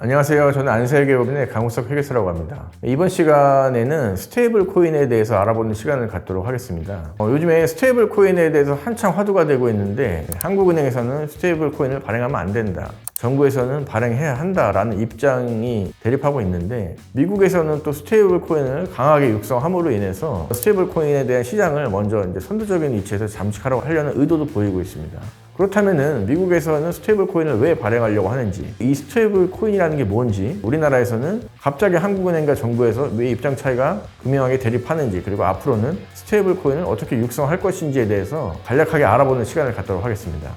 안녕하세요. 저는 안세계법인의 강우석 회계사라고 합니다. 이번 시간에는 스테이블 코인에 대해서 알아보는 시간을 갖도록 하겠습니다. 어, 요즘에 스테이블 코인에 대해서 한창 화두가 되고 있는데 한국은행에서는 스테이블 코인을 발행하면 안 된다. 정부에서는 발행해야 한다라는 입장이 대립하고 있는데 미국에서는 또 스테이블 코인을 강하게 육성함으로 인해서 스테이블 코인에 대한 시장을 먼저 이제 선두적인 위치에서 잠식하려고 하려는 의도도 보이고 있습니다. 그렇다면은 미국에서는 스테이블 코인을 왜 발행하려고 하는지 이 스테이블 코인이라는 게 뭔지 우리나라에서는 갑자기 한국은행과 정부에서 왜 입장 차이가 극명하게 대립하는지 그리고 앞으로는 스테이블 코인을 어떻게 육성할 것인지에 대해서 간략하게 알아보는 시간을 갖도록 하겠습니다.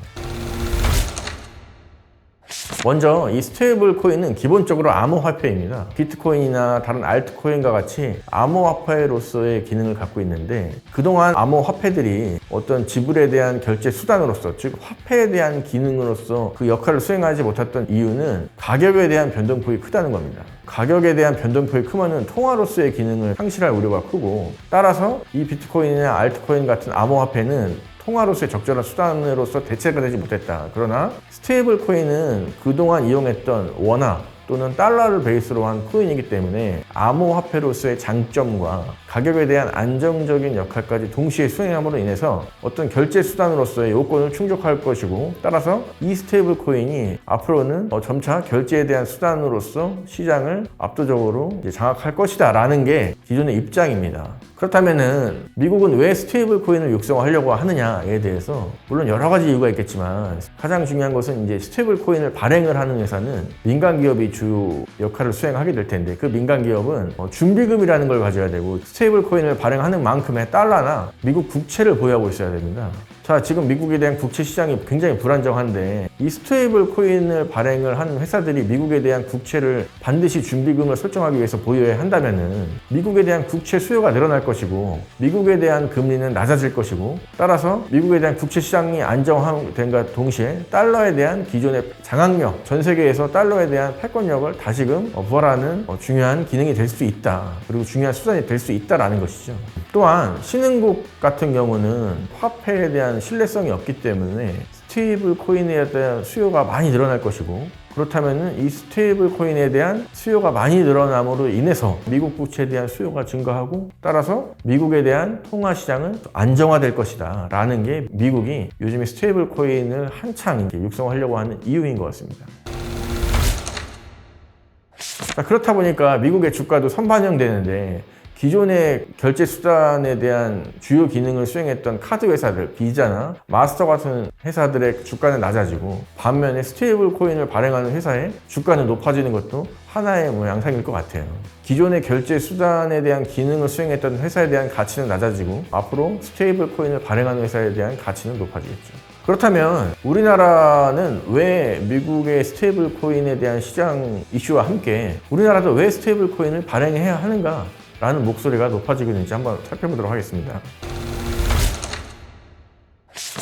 먼저 이 스테이블 코인은 기본적으로 암호화폐입니다. 비트코인이나 다른 알트코인과 같이 암호화폐로서의 기능을 갖고 있는데 그동안 암호화폐들이 어떤 지불에 대한 결제 수단으로서 즉 화폐에 대한 기능으로서 그 역할을 수행하지 못했던 이유는 가격에 대한 변동폭이 크다는 겁니다. 가격에 대한 변동폭이 크면은 통화로서의 기능을 상실할 우려가 크고 따라서 이 비트코인이나 알트코인 같은 암호화폐는 통화로서의 적절한 수단으로서 대체가 되지 못했다. 그러나 스테이블 코인은 그동안 이용했던 원화 또는 달러를 베이스로 한 코인이기 때문에 암호화폐로서의 장점과 가격에 대한 안정적인 역할까지 동시에 수행함으로 인해서 어떤 결제 수단으로서의 요건을 충족할 것이고 따라서 이 스테이블 코인이 앞으로는 어, 점차 결제에 대한 수단으로서 시장을 압도적으로 장악할 것이다 라는 게 기존의 입장입니다. 그렇다면은 미국은 왜 스테이블 코인을 육성하려고 하느냐에 대해서 물론 여러 가지 이유가 있겠지만 가장 중요한 것은 이제 스테이블 코인을 발행을 하는 회사는 민간 기업이 주요 역할을 수행하게 될 텐데 그 민간 기업은 어, 준비금이라는 걸 가져야 되고 스테이블 코인을 발행하는 만큼의 달러나 미국 국채를 보유하고 있어야 됩니다. 자, 지금 미국에 대한 국채 시장이 굉장히 불안정한데 이 스테이블 코인을 발행을 하는 회사들이 미국에 대한 국채를 반드시 준비금을 설정하기 위해서 보유해야 한다면은 미국에 대한 국채 수요가 늘어날 것이고 미국에 대한 금리는 낮아질 것이고 따라서 미국에 대한 국채 시장이 안정된과 동시에 달러에 대한 기존의 장악력, 전 세계에서 달러에 대한 패권력을 다시금 부활하는 중요한 기능이 될 수 있다. 그리고 중요한 수단이 될 수 있다라는 것이죠. 또한 신흥국 같은 경우는 화폐에 대한 신뢰성이 없기 때문에 스테이블 코인에 대한 수요가 많이 늘어날 것이고 그렇다면 이 스테이블 코인에 대한 수요가 많이 늘어남으로 인해서 미국 부채에 대한 수요가 증가하고 따라서 미국에 대한 통화 시장은 안정화될 것이다 라는 게 미국이 요즘에 스테이블 코인을 한창 육성하려고 하는 이유인 것 같습니다. 자, 그렇다 보니까 미국의 주가도 선반영되는데 기존의 결제 수단에 대한 주요 기능을 수행했던 카드 회사들, 비자나 마스터 같은 회사들의 주가는 낮아지고 반면에 스테이블 코인을 발행하는 회사의 주가는 높아지는 것도 하나의 뭐 양상일 것 같아요. 기존의 결제 수단에 대한 기능을 수행했던 회사에 대한 가치는 낮아지고 앞으로 스테이블 코인을 발행하는 회사에 대한 가치는 높아지겠죠. 그렇다면 우리나라는 왜 미국의 스테이블 코인에 대한 시장 이슈와 함께 우리나라도 왜 스테이블 코인을 발행해야 하는가? 라는 목소리가 높아지고 있는지 한번 살펴보도록 하겠습니다.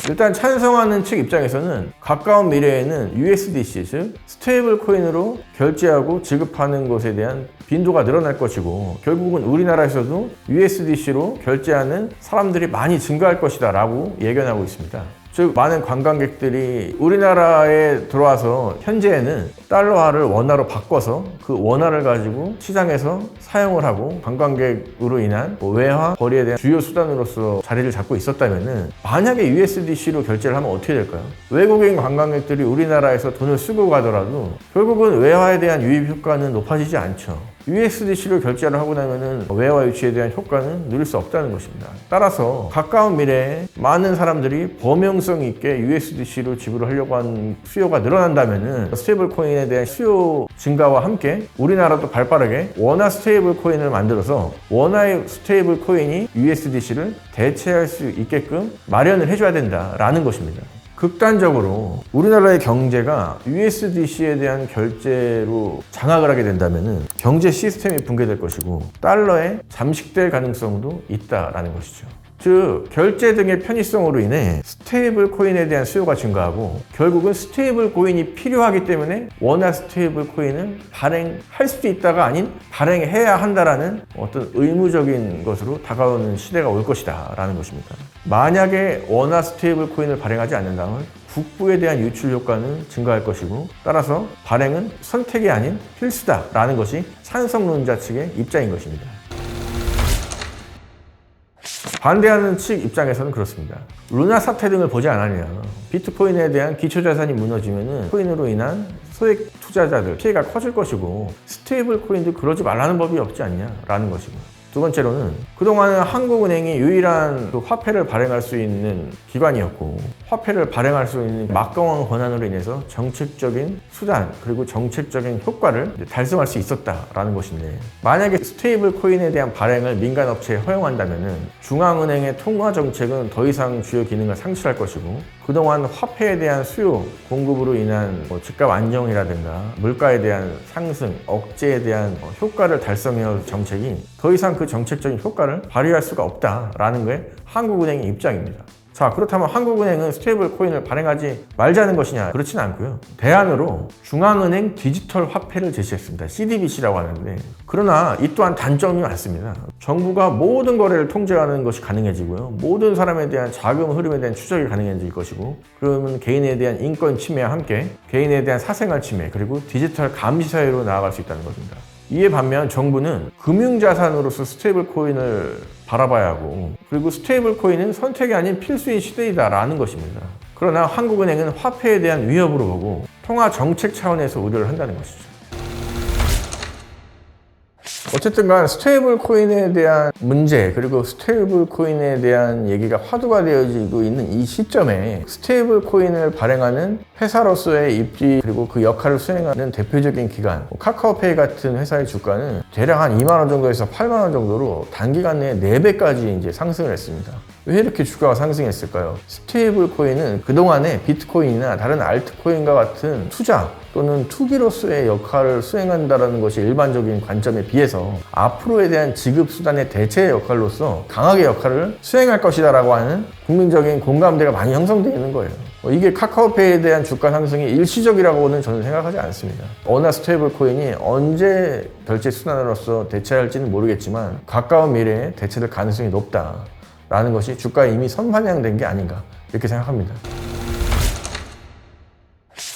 일단 찬성하는 측 입장에서는 가까운 미래에는 USDC, 즉 스테이블 코인으로 결제하고 지급하는 것에 대한 빈도가 늘어날 것이고 결국은 우리나라에서도 USDC로 결제하는 사람들이 많이 증가할 것이다 라고 예견하고 있습니다. 즉 많은 관광객들이 우리나라에 들어와서 현재에는 달러화를 원화로 바꿔서 그 원화를 가지고 시장에서 사용을 하고 관광객으로 인한 뭐 외화 거리에 대한 주요 수단으로서 자리를 잡고 있었다면은 만약에 USDC로 결제를 하면 어떻게 될까요? 외국인 관광객들이 우리나라에서 돈을 쓰고 가더라도 결국은 외화에 대한 유입 효과는 높아지지 않죠. USDC로 결제를 하고 나면은 외화 유치에 대한 효과는 누릴 수 없다는 것입니다. 따라서 가까운 미래에 많은 사람들이 범용성 있게 USDC로 지불을 하려고 하는 수요가 늘어난다면은 스테이블 코인에 대한 수요 증가와 함께 우리나라도 발빠르게 원화 스테이블 코인을 만들어서 원화의 스테이블 코인이 USDC를 대체할 수 있게끔 마련을 해줘야 된다라는 것입니다. 극단적으로 우리나라의 경제가 USDC에 대한 결제로 장악을 하게 된다면 경제 시스템이 붕괴될 것이고 달러에 잠식될 가능성도 있다라는 것이죠. 즉 결제 등의 편의성으로 인해 스테이블 코인에 대한 수요가 증가하고 결국은 스테이블 코인이 필요하기 때문에 원화 스테이블 코인을 발행할 수도 있다가 아닌 발행해야 한다라는 어떤 의무적인 것으로 다가오는 시대가 올 것이다 라는 것입니다. 만약에 원화 스테이블 코인을 발행하지 않는다면 국부에 대한 유출 효과는 증가할 것이고 따라서 발행은 선택이 아닌 필수다라는 것이 찬성론자 측의 입장인 것입니다. 반대하는 측 입장에서는 그렇습니다. 루나 사태 등을 보지 않았냐. 비트코인에 대한 기초자산이 무너지면 코인으로 인한 소액 투자자들 피해가 커질 것이고 스테이블 코인도 그러지 말라는 법이 없지 않냐라는 것이고 두 번째로는 그동안은 한국은행이 유일한 그 화폐를 발행할 수 있는 기관이었고 화폐를 발행할 수 있는 막강한 권한으로 인해서 정책적인 수단 그리고 정책적인 효과를 달성할 수 있었다라는 것인데 만약에 스테이블 코인에 대한 발행을 민간 업체에 허용한다면은 중앙은행의 통화 정책은 더 이상 주요 기능을 상실할 것이고 그동안 화폐에 대한 수요 공급으로 인한 뭐 집값 안정이라든가 물가에 대한 상승 억제에 대한 뭐 효과를 달성해온 정책이 더 이상 그 정책적인 효과를 발휘할 수가 없다라는 게 한국은행의 입장입니다. 자 그렇다면 한국은행은 스테이블 코인을 발행하지 말자는 것이냐? 그렇지는 않고요. 대안으로 중앙은행 디지털 화폐를 제시했습니다. CDBC라고 하는데. 그러나 이 또한 단점이 많습니다. 정부가 모든 거래를 통제하는 것이 가능해지고요. 모든 사람에 대한 자금 흐름에 대한 추적이 가능해질 것이고 그러면 개인에 대한 인권 침해와 함께 개인에 대한 사생활 침해 그리고 디지털 감시 사회로 나아갈 수 있다는 것입니다 이에 반면 정부는 금융자산으로서 스테이블 코인을 바라봐야 하고 그리고 스테이블 코인은 선택이 아닌 필수인 시대이다라는 것입니다. 그러나 한국은행은 화폐에 대한 위협으로 보고 통화 정책 차원에서 우려를 한다는 것이죠. 어쨌든 간 스테이블 코인에 대한 문제 그리고 스테이블 코인에 대한 얘기가 화두가 되어지고 있는 이 시점에 스테이블 코인을 발행하는 회사로서의 입지 그리고 그 역할을 수행하는 대표적인 기관 뭐 카카오페이 같은 회사의 주가는 대략 한 2만 원 정도에서 8만 원 정도로 단기간 내에 4배까지 이제 상승을 했습니다. 왜 이렇게 주가가 상승했을까요? 스테이블 코인은 그동안에 비트코인이나 다른 알트코인과 같은 투자 또는 투기로서의 역할을 수행한다는 것이 일반적인 관점에 비해서 앞으로에 대한 지급 수단의 대체 역할로서 강하게 역할을 수행할 것이다 라고 하는 국민적인 공감대가 많이 형성되어 있는 거예요. 어, 이게 카카오페이에 대한 주가 상승이 일시적이라고는 저는 생각하지 않습니다. 어느 스테이블 코인이 언제 결제 수단으로서 대체할지는 모르겠지만 가까운 미래에 대체될 가능성이 높다. 라는 것이 주가에 이미 선반영된 게 아닌가 이렇게 생각합니다.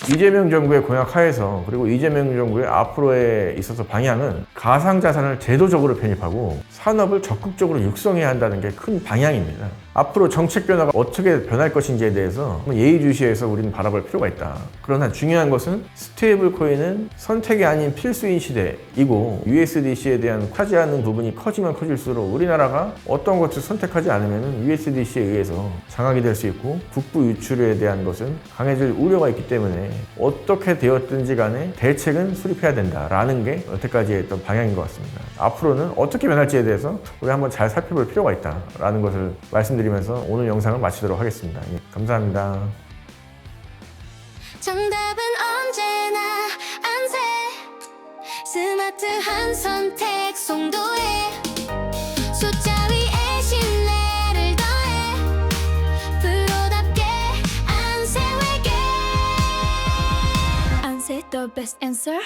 이재명 정부의 공약 하에서 그리고 이재명 정부의 앞으로에 있어서 방향은 가상 자산을 제도적으로 편입하고 산업을 적극적으로 육성해야 한다는 게 큰 방향입니다. 앞으로 정책 변화가 어떻게 변할 것인지에 대해서 예의주시해서 우리는 바라볼 필요가 있다. 그러나 중요한 것은 스테이블 코인은 선택이 아닌 필수인 시대이고 USDC에 대한 차지하는 부분이 커지면 커질수록 우리나라가 어떤 것을 선택하지 않으면 USDC에 의해서 장악이 될 수 있고 국부 유출에 대한 것은 강해질 우려가 있기 때문에 어떻게 되었든지 간에 대책은 수립해야 된다라는 게 여태까지 했던 방향인 것 같습니다. 앞으로는 어떻게 변할지에 대해서 우리 한번 잘 살펴볼 필요가 있다라는 것을 말씀드리면서 오늘 영상을 마치도록 하겠습니다. 예, 감사합니다. 정답은 언제나 안새 스마트한 선택 송도에 best answer